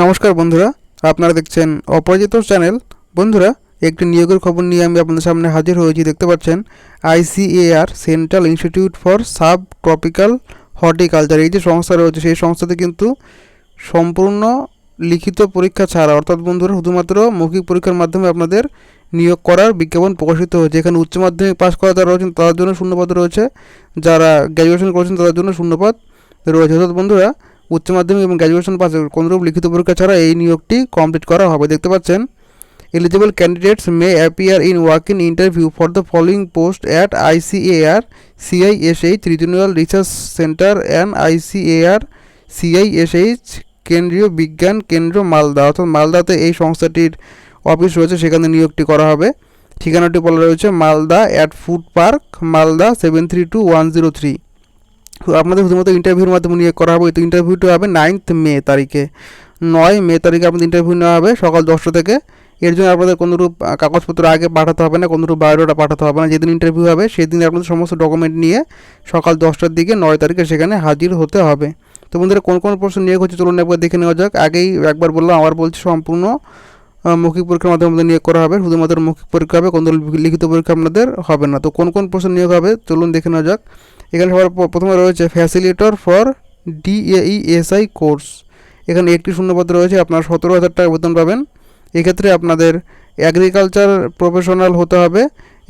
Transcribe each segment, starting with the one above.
নমস্কার বন্ধুরা, আপনারা দেখছেন অপরাজিত চ্যানেল। বন্ধুরা, একটি নিয়োগের খবর নিয়ে আমি আপনাদের সামনে হাজির হয়েছি, দেখতে পাচ্ছেন ICAR central institute for sub tropical horticulture. এই যে সংস্থা রয়েছে, সেই সংস্থাতে কিন্তু সম্পূর্ণ লিখিত পরীক্ষা ছাড়া, অর্থাৎ বন্ধুরা, শুধুমাত্র মৌখিক পরীক্ষার মাধ্যমে আপনাদের নিয়োগ করার বিজ্ঞাপন প্রকাশিত হয়েছে। এখানে উচ্চ মাধ্যমিক পাস করা যারা রয়েছেন, তাদের জন্য শূন্যপদ রয়েছে। যারা গ্র্যাজুয়েশন করেছেন, তাদের জন্য শূন্যপদ রয়েছে। অর্থাৎ বন্ধুরা উচ্চ মাধ্যমিক এবং গ্র্যাজুয়েশন পাস কোনোরূপ লিখিত পরীক্ষা ছাড়া এই নিয়োগটি কমপ্লিট করা হবে। দেখতে পাচ্ছেন eligible candidates may appear in work in interview for the following post at ICAR CISH regional research centre and ICAR CISH কেন্দ্রীয় বিজ্ঞান কেন্দ্র মালদা অর্থাৎ মালদাতে এই সংস্থাটির অফিস রয়েছে, সেখানে নিয়োগটি করা হবে। ঠিকানাটি বলা রয়েছে Malda at food park Malda seven three two one zero three আপনাদের শুধুমাত্র ইন্টারভিউর মাধ্যমে নিয়োগ করা হবে। তো ইন্টারভিউটা হবে নাইন্থ মে তারিখে। নয় মে তারিখে আপনাদের ইন্টারভিউ নেওয়া হবে সকাল দশটা থেকে। এর জন্য আপনাদের কোনোরূপ কাগজপত্র আগে পাঠাতে হবে না কোনোরূপ বায়োডাটা পাঠাতে হবে না। যেদিন ইন্টারভিউ হবে সেদিন আপনাদের সমস্ত ডকুমেন্ট নিয়ে সকাল দশটার দিকে নয় তারিখে সেখানে হাজির হতে হবে। তো বন্ধুরা, কোন কোন প্রশ্ন নিয়োগ হচ্ছে চলুন একবার দেখে নেওয়া যাক। আগেই একবার বললাম, আবার বলছি সম্পূর্ণ মৌখিক পরীক্ষার মাধ্যমে নিয়োগ করা হবে। শুধুমাত্র মৌখিক পরীক্ষা হবে, কোনো লিখিত পরীক্ষা আপনাদের হবে না। তো কোন কোন প্রশ্ন নিয়োগ হবে চলুন দেখে নেওয়া যাক। এখানে সবার প্রথমে রয়েছে facilitator for DAE SI course এখানে একটি শূন্যপদ রয়েছে, আপনার সতেরো হাজার টাকা বেতন পাবেন। এক্ষেত্রে আপনাদের অ্যাগ্রিকালচার প্রফেশনাল হতে হবে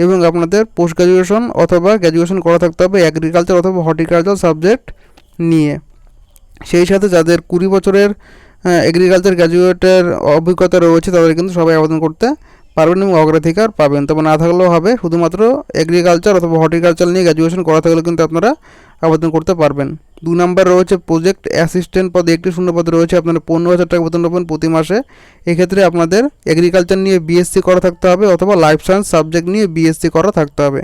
এবং আপনাদের পোস্ট গ্র্যাজুয়েশন অথবা গ্র্যাজুয়েশন করা থাকতে হবে অ্যাগ্রিকালচার অথবা হর্টিকালচার সাবজেক্ট নিয়ে। সেই সাথে যাদের কুড়ি বছরের এগ্রিকালচার গ্র্যাজুয়েটের অভিজ্ঞতা রয়েছে, তাদের কিন্তু সবাই আবেদন করতে পারবেন এবং অগ্রাধিকার পাবেন। তবে না থাকলেও হবে, শুধুমাত্র এগ্রিকালচার অথবা হর্টিকালচার নিয়ে গ্র্যাজুয়েশন করা থাকলে কিন্তু আপনারা আবেদন করতে পারবেন। দু নম্বর রয়েছে প্রজেক্ট অ্যাসিস্ট্যান্ট পদে একটি শূন্য পদ রয়েছে, আপনারা পনেরো হাজার টাকা বেতন পাবেন প্রতি মাসে। এক্ষেত্রে আপনাদের এগ্রিকালচার নিয়ে বিএসসি করা থাকতে হবে অথবা লাইফ সায়েন্স সাবজেক্ট নিয়ে বিএসসি করা থাকতে হবে।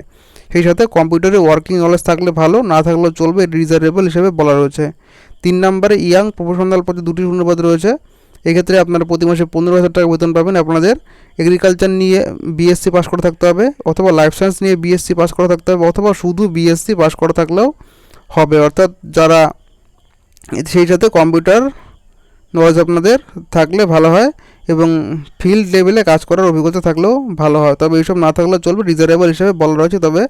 সেই সাথে কম্পিউটারে ওয়ার্কিং নলেজ থাকলে ভালো, না থাকলেও চলবে রিজার্ভেবল হিসেবে বলা রয়েছে। তিন নম্বরে ইয়াং প্রফেশনাল পদে দুটি শূন্যপদ রয়েছে এক্ষেত্রে আপনারা প্রতি মাসে পনেরো হাজার টাকা বেতন পাবেন। আপনাদের এগ্রিকালচার নিয়ে বিএসসি পাস করে থাকতে হবে অথবা লাইফ সায়েন্স নিয়ে বিএসসি পাস করে থাকতে হবে অথবা শুধু বিএসসি পাস করা থাকলেও হবে। অর্থাৎ যারা সেই সাথে কম্পিউটার নলেজ আপনাদের থাকলে ভালো হয়। এবং ফিল্ড লেভেলে কাজ করার অভিজ্ঞতা থাকলেও ভালো হয়। তবে এইসব না থাকলেও চলবে। রিজার্ভেবল হিসেবে বলা রয়েছে। তবে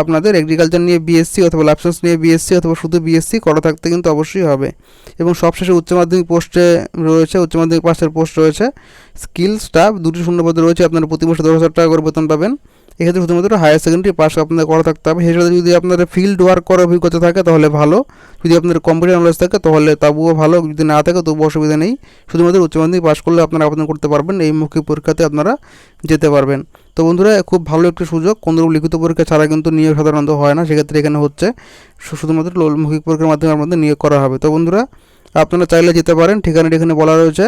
আপনাদের এগ্রিকালচার নিয়ে বিএসসি অথবা লাইফ সায়েন্স নিয়ে বিএসসি অথবা শুধু বিএসসি করা থাকতে কিন্তু অবশ্যই হবে। এবং সবশেষে উচ্চ মাধ্যমিক পোস্টে রয়েছে, উচ্চ মাধ্যমিক পাশের পোস্ট রয়েছে। স্কিল স্টাফ দুটি শূন্যপদে রয়েছে। আপনারা প্রতি বছর দশ হাজার টাকা করে বেতন পাবেন। এক্ষেত্রে শুধুমাত্র হায়ার সেকেন্ডারি পাস আপনাদের করা থাকতে হবে। সাথে যদি আপনাদের ফিল্ড ওয়ার্ক করার অভিজ্ঞতা থাকে, তাহলে ভালো। যদি আপনাদের কম্পিউটার নলেজ থাকে, তাহলে তবুও ভালো। যদি না থাকে, তবুও অসুবিধা নেই। শুধুমাত্র উচ্চ মাধ্যমিক পাস করলে আপনারা আবেদন করতে পারবেন। এই মৌখিক পরীক্ষাতে আপনারা যেতে পারবেন। তো বন্ধুরা, খুব ভালো একটি সুযোগ। কোনোরূপ লিখিত পরীক্ষা ছাড়া কিন্তু নিয়োগ সাধারণত হয় না। সেক্ষেত্রে এখানে হচ্ছে শুধুমাত্র মৌখিক পরীক্ষার মাধ্যমে আপনাদের নিয়োগ করা হবে। তো বন্ধুরা, আপনারা চাইলে যেতে পারেন। ঠিকানাটি এখানে বলা রয়েছে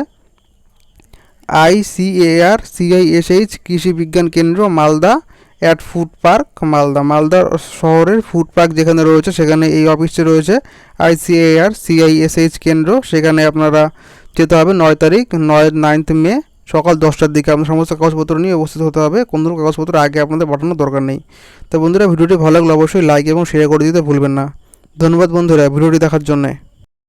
আইসিএআর সিআইএসএইচ কৃষি বিজ্ঞান কেন্দ্র, Malda. At food park Malda Malda শহরের ফুড পার্ক যেখানে রয়েছে, সেখানে এই অফিসটি রয়েছে। আইসিএআর সিআইএসএইচ কেন্দ্র। সেখানে আপনারা যেতে হবে নয় তারিখ, নয় নাইন্থ মে, সকাল দশটার দিকে। আপনার সমস্ত কাগজপত্র নিয়ে উপস্থিত হতে হবে। কোনো কাগজপত্র আগে আপনাদের পাঠানোর দরকার নেই। তো বন্ধুরা, ভিডিওটি ভালো লাগলে অবশ্যই লাইক এবং শেয়ার করে দিতে ভুলবেন না। ধন্যবাদ বন্ধুরা, ভিডিওটি দেখার জন্যে।